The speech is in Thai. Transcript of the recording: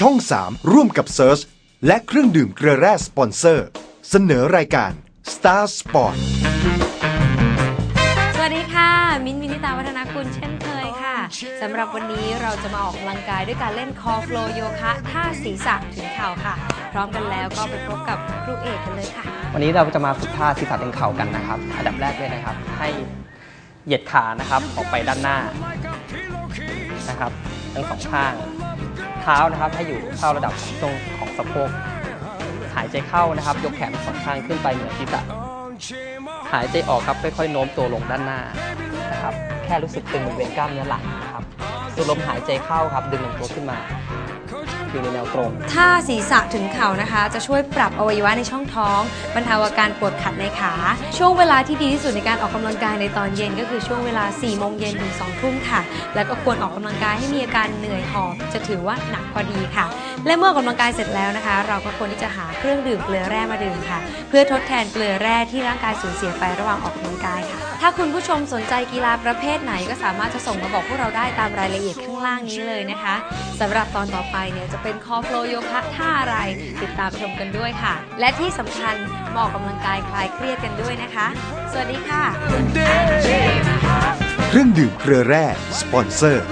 ช่อง 3 ร่วมกับ Search และเครื่องดื่มเกลือแร่สปอนเซอร์ เสนอรายการ Star Sport สวัสดีค่ะ มิ้นท์วินิตาวัฒนาคุณเช่นเคยค่ะสำหรับวันนี้เราจะมาออกกำลังกายด้วยการเล่นคอฟโลโยคะท่าศีรษะถึงเข่าค่ะ พร้อมกันแล้วก็ไปพบกับครูเอกกันเลยค่ะ วันนี้เราจะมาฝึกท่าศีรษะถึงเข่ากันนะครับ อันดับแรกเลยนะครับ ให้เหยียดขานะครับออกไปด้านหน้านะครับ ทั้งสองข้าง เท้านะครับ ให้อยู่เท่าระดับตรงของสะโพก หายใจเข้านะครับ ยกแขนสองข้างขึ้นไปเหนือศีรษะหายใจออกครับค่อยๆโน้มตัวลงด้านหน้านะครับ แค่รู้สึกตึงบริเวณกล้ามเนื้อหลังนะครับสูดลมหายใจเข้าครับ ดึงลำตัวขึ้นมา อยู่ในแนวตรงท่าศีรษะถึงเข่านะคะ จะช่วยปรับอวัยวะในช่องท้องบรรเทาอาการปวดขัดในขา ช่วงเวลาที่ดีที่สุดในการออกกำลังกายในตอนเย็นก็คือช่วงเวลา4โมงเย็นถึง2ทุ่มค่ะ แล้วก็ควรออกกำลังกายให้มีอาการเหนื่อยหอบ จะถือว่าหนักพอดีค่ะ และเมื่อออกกำลังกายเสร็จแล้วนะคะ เราก็ควรที่จะหาเครื่องดื่มเกลือแร่มาดื่มค่ะ เพื่อทดแทนเกลือแร่ที่ร่างกายสูญเสียไประหว่างออกกำลังกายค่ะ ถ้าคุณผู้ชมสนใจกีฬาประเภทไหนก็สามารถจะส่งมาบอกพวกเราได้ตามรายละเอียดข้างล่างนี้เลยนะคะสำหรับตอนต่อไปเนี่ยจะเป็นคอฟลโยคะท่าอะไร ติดตามชมกันด้วยค่ะ และที่สำคัญเหมาะกำลังกายคลายเครียดกันด้วยนะคะ สวัสดีค่ะ เครื่องดื่มเกลือแร่ สปอนเซอร์